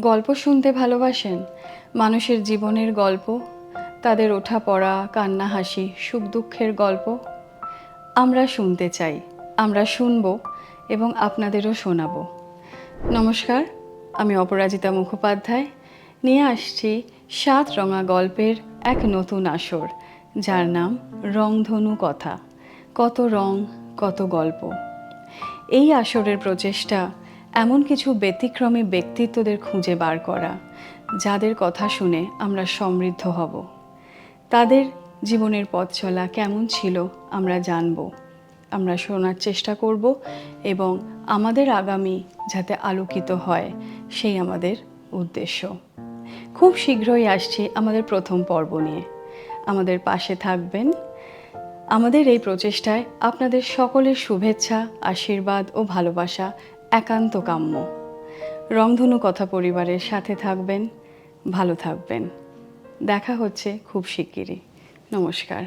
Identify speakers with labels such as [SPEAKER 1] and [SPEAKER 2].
[SPEAKER 1] গল্প শুনতে ভালোবাসেন? মানুষের জীবনের গল্প, তাদের ওঠা পড়া, কান্না হাসি, সুখ দুঃখের গল্প। আমরা শুনতে চাই, আমরা শুনব এবং আপনাদেরও শোনাবো। নমস্কার, আমি অপরাজিতা মুখোপাধ্যায়। নিয়ে আসছি সাত রঙা গল্পের এক নতুন আসর, যার নাম রংধনু কথা। কত রং, কত গল্প। এই আসরের প্রচেষ্টা এমন কিছু ব্যতিক্রমী ব্যক্তিত্বদের খুঁজে বার করা, যাদের কথা শুনে আমরা সমৃদ্ধ হব। তাদের জীবনের পথ চলা কেমন ছিল আমরা জানব। আমরা শোনার চেষ্টা করব এবং আমাদের আগামী যাতে আলোকিত হয়, সেই আমাদের উদ্দেশ্য। খুব শীঘ্রই আসছি আমাদের প্রথম পর্ব নিয়ে। আমাদের পাশে থাকবেন। আমাদের এই প্রচেষ্টায় আপনাদের সকলের শুভেচ্ছা, আশীর্বাদ ও ভালোবাসা একান্ত কাম্য। রংধনু কথা পরিবারের সাথে থাকবেন ভালো থাকবেন। দেখা হচ্ছে খুব শিগগিরই। নমস্কার।